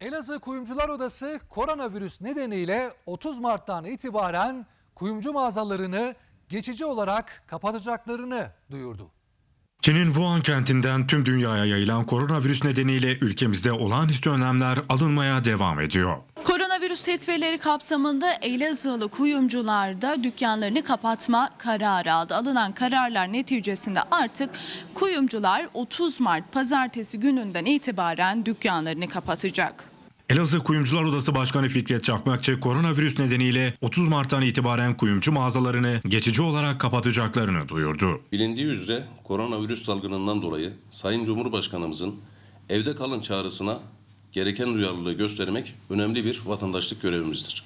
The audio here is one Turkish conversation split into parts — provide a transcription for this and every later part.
Elazığ Kuyumcular Odası koronavirüs nedeniyle 30 Mart'tan itibaren kuyumcu mağazalarını geçici olarak kapatacaklarını duyurdu. Çin'in Wuhan kentinden tüm dünyaya yayılan koronavirüs nedeniyle ülkemizde olağanüstü önlemler alınmaya devam ediyor. Koronavirüs tedbirleri kapsamında Elazığlı kuyumcular da dükkanlarını kapatma kararı aldı. Alınan kararlar neticesinde artık kuyumcular 30 Mart pazartesi gününden itibaren dükkanlarını kapatacak. Elazığ Kuyumcular Odası Başkanı Fikret Çakmakçı koronavirüs nedeniyle 30 Mart'tan itibaren kuyumcu mağazalarını geçici olarak kapatacaklarını duyurdu. Bilindiği üzere koronavirüs salgınından dolayı Sayın Cumhurbaşkanımızın evde kalın çağrısına gereken duyarlılığı göstermek önemli bir vatandaşlık görevimizdir.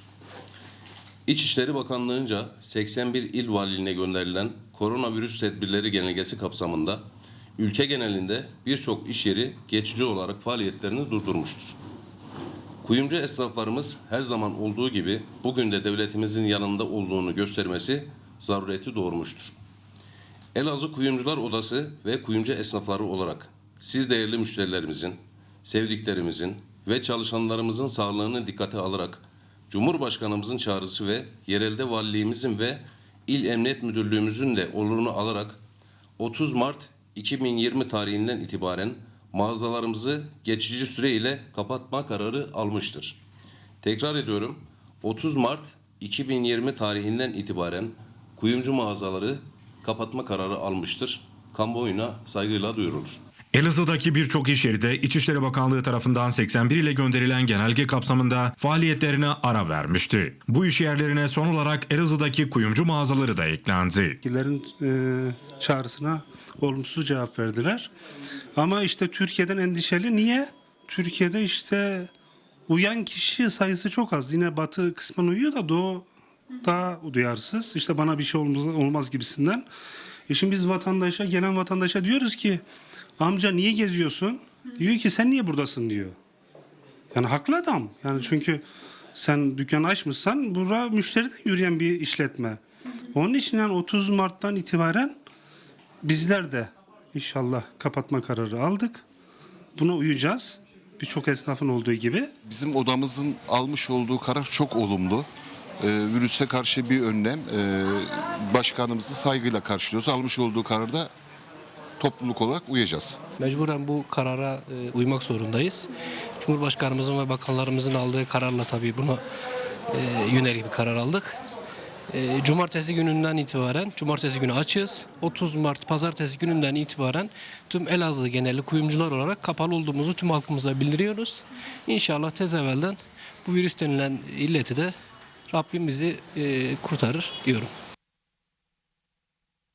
İçişleri Bakanlığı'nca 81 il valiliğine gönderilen koronavirüs tedbirleri genelgesi kapsamında ülke genelinde birçok iş yeri geçici olarak faaliyetlerini durdurmuştur. Kuyumcu esnaflarımız her zaman olduğu gibi bugün de devletimizin yanında olduğunu göstermesi zarureti doğurmuştur. Elazığ Kuyumcular Odası ve kuyumcu esnafları olarak siz değerli müşterilerimizin, sevdiklerimizin ve çalışanlarımızın sağlığını dikkate alarak Cumhurbaşkanımızın çağrısı ve yerelde valiliğimizin ve İl Emniyet Müdürlüğümüzün de olurunu alarak 30 Mart 2020 tarihinden itibaren mağazalarımızı geçici süre ile kapatma kararı almıştır. Tekrar ediyorum 30 Mart 2020 tarihinden itibaren kuyumcu mağazaları kapatma kararı almıştır. Kamuoyuna saygıyla duyurulur. Elazığ'daki birçok iş yeri de İçişleri Bakanlığı tarafından 81 ile gönderilen genelge kapsamında faaliyetlerine ara vermişti. Bu iş yerlerine son olarak Elazığ'daki kuyumcu mağazaları da eklendi. yetkililerin e, çağrısına olumsuz cevap verdiler. Ama işte Türkiye'den endişeli. Niye? Türkiye'de işte uyan kişi sayısı çok az. Yine batı kısmen uyuyor da doğu daha duyarsız. İşte bana bir şey olmaz, olmaz gibisinden. E şimdi biz vatandaşa, gelen vatandaşa diyoruz ki amca niye geziyorsun? Diyor ki sen niye buradasın diyor. Yani haklı adam. Yani çünkü sen dükkan açmışsan bura müşteriden yürüyen bir işletme. Onun için yani 30 Mart'tan itibaren bizler de inşallah kapatma kararı aldık. Buna uyacağız. Birçok esnafın olduğu gibi. Bizim odamızın almış olduğu karar çok olumlu. Ee, virüse karşı bir önlem. Ee, başkanımızı saygıyla karşılıyoruz. Almış olduğu kararda topluluk olarak uyacağız. Mecburen bu karara e, uymak zorundayız. Cumhurbaşkanımızın ve bakanlarımızın aldığı kararla tabii buna e, yönelik bir karar aldık. E, cumartesi gününden itibaren, cumartesi günü açığız. 30 Mart pazartesi gününden itibaren tüm Elazığ geneli kuyumcular olarak kapalı olduğumuzu tüm halkımıza bildiriyoruz. İnşallah tez evvelden bu virüs denilen illeti de Rabbim bizi kurtarır diyorum.